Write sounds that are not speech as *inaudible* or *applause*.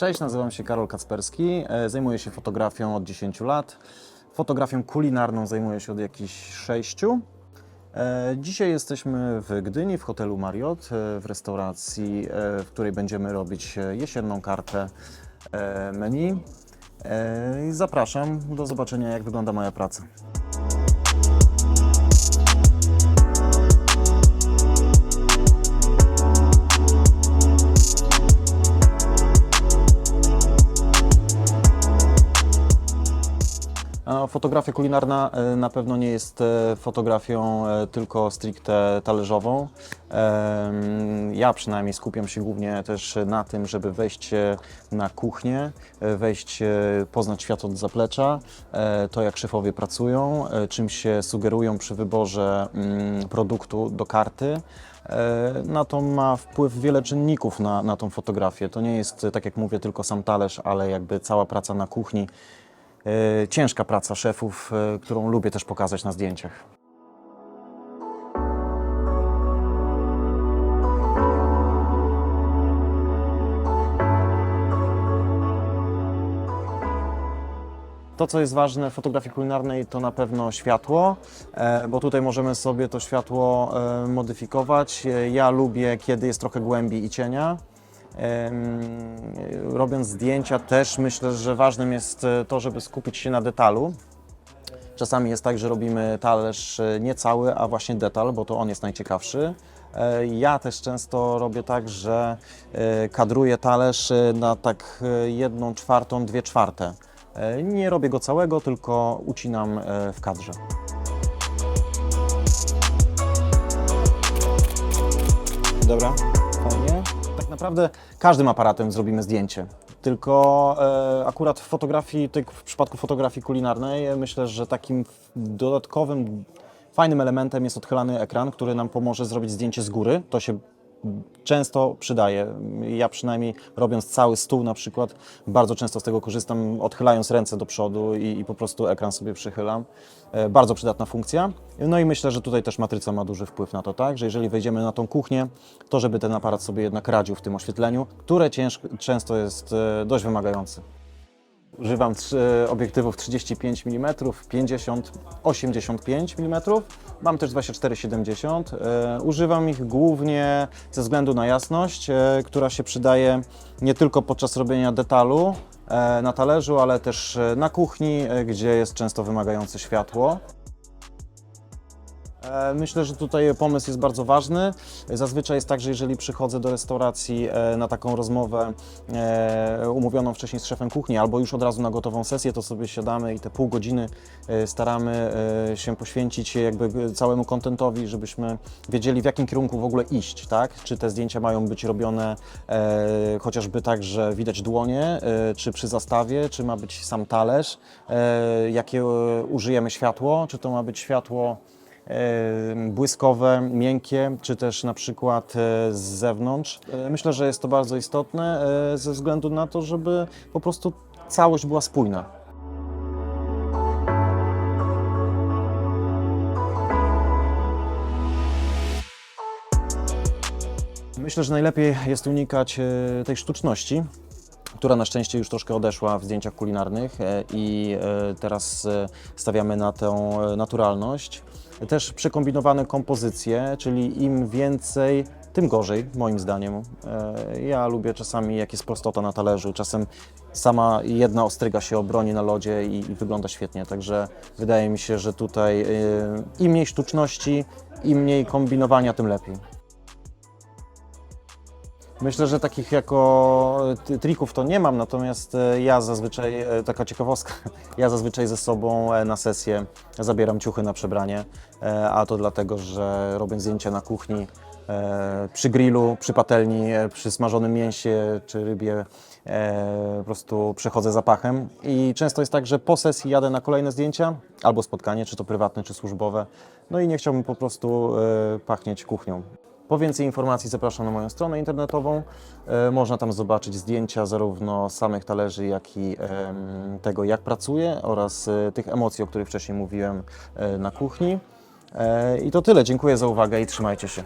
Cześć, nazywam się Karol Kacperski. e, Zajmuję się fotografią od 10 lat. Fotografią kulinarną zajmuję się od jakichś 6. E, Dzisiaj jesteśmy w Gdyni, w hotelu Marriott, e, w restauracji, w której będziemy robić jesienną kartę menu. Zapraszam do zobaczenia, jak wygląda moja praca. Fotografia kulinarna e, na pewno nie jest e, fotografią e, tylko stricte talerzową. Ja przynajmniej skupiam się głównie też na tym, żeby wejść na kuchnię, wejść, poznać świat od zaplecza, to jak szefowie pracują, czym się sugerują przy wyborze mm, produktu do karty. Na to ma wpływ wiele czynników na, na tą fotografię. To nie jest, tak jak mówię, tylko sam talerz, ale jakby cała praca na kuchni. E, ciężka praca szefów, e, którą lubię też pokazać na zdjęciach. To, co jest ważne w fotografii kulinarnej, to na pewno światło, e, bo tutaj możemy sobie to światło modyfikować. Ja lubię, kiedy jest trochę głębi i cienia. Robiąc zdjęcia też myślę, że ważnym jest e, to, żeby skupić się na detalu. Czasami jest tak, że robimy talerz e, nie cały, a właśnie detal, bo to on jest najciekawszy. E, Ja też często robię tak, że kadruję talerz na tak jedną czwartą, dwie czwarte. Nie robię go całego, tylko ucinam w kadrze. Dobra, fajnie. Tak naprawdę każdym aparatem zrobimy zdjęcie. Tylko e, akurat w fotografii, w przypadku fotografii kulinarnej, e, myślę, że takim dodatkowym, fajnym elementem jest odchylany ekran, który nam pomoże zrobić zdjęcie z góry. To się często przydaje. Ja przynajmniej robiąc cały stół na przykład, bardzo często z tego korzystam, odchylając ręce do przodu i, i po prostu ekran sobie przychylam. E, Bardzo przydatna funkcja. No i myślę, że tutaj też matryca ma duży wpływ na to, tak? Że jeżeli wejdziemy na tą kuchnię, to żeby ten aparat sobie jednak radził w tym oświetleniu, które ciężko, często jest e, dość wymagający. Używam trzy, obiektywów 35 mm, 50, 85 mm. Mam też 24-70. E, używam ich głównie ze względu na jasność, e, która się przydaje nie tylko podczas robienia detalu e, na talerzu, ale też e, na kuchni, e, gdzie jest często wymagające światło. E, Myślę, że tutaj pomysł jest bardzo ważny. Zazwyczaj jest tak, że jeżeli przychodzę do restauracji e, na taką rozmowę e, umówioną wcześniej z szefem kuchni, albo już od razu na gotową sesję, to sobie siadamy i te pół godziny staramy się poświęcić jakby całemu kontentowi, żebyśmy wiedzieli w jakim kierunku w ogóle iść, tak? Czy te zdjęcia mają być robione chociażby tak, że widać dłonie, czy przy zastawie, czy ma być sam talerz, jakie użyjemy światło, czy to ma być światło błyskowe, miękkie, czy też na przykład e, z zewnątrz. E, Myślę, że jest to bardzo istotne e, ze względu na to, żeby po prostu całość była spójna. Myślę, że najlepiej jest unikać tej sztuczności, która na szczęście już troszkę odeszła w zdjęciach kulinarnych i teraz stawiamy na tę naturalność. Też przekombinowane kompozycje, czyli im więcej, tym gorzej, moim zdaniem. E, Ja lubię czasami, jak jest prostota na talerzu, czasem sama jedna ostryga się obroni na lodzie i, i wygląda świetnie, także wydaje mi się, że tutaj e, im mniej sztuczności, im mniej kombinowania, tym lepiej. Myślę, że takich jako ty- trików to nie mam, natomiast e, ja zazwyczaj, e, taka ciekawostka, *laughs* ja zazwyczaj ze sobą e, na sesję zabieram ciuchy na przebranie, e, a to dlatego, że robię zdjęcia na kuchni, e, przy grillu, przy patelni, e, przy smażonym mięsie czy rybie, e, po prostu przechodzę zapachem i często jest tak, że po sesji jadę na kolejne zdjęcia, albo spotkanie, czy to prywatne, czy służbowe, no i nie chciałbym po prostu e, pachnieć kuchnią. Po więcej informacji zapraszam na moją stronę internetową. E, Można tam zobaczyć zdjęcia zarówno samych talerzy, jak i tego, jak pracuję oraz e, tych emocji, o których wcześniej mówiłem e, na kuchni. I to tyle. Dziękuję za uwagę i trzymajcie się.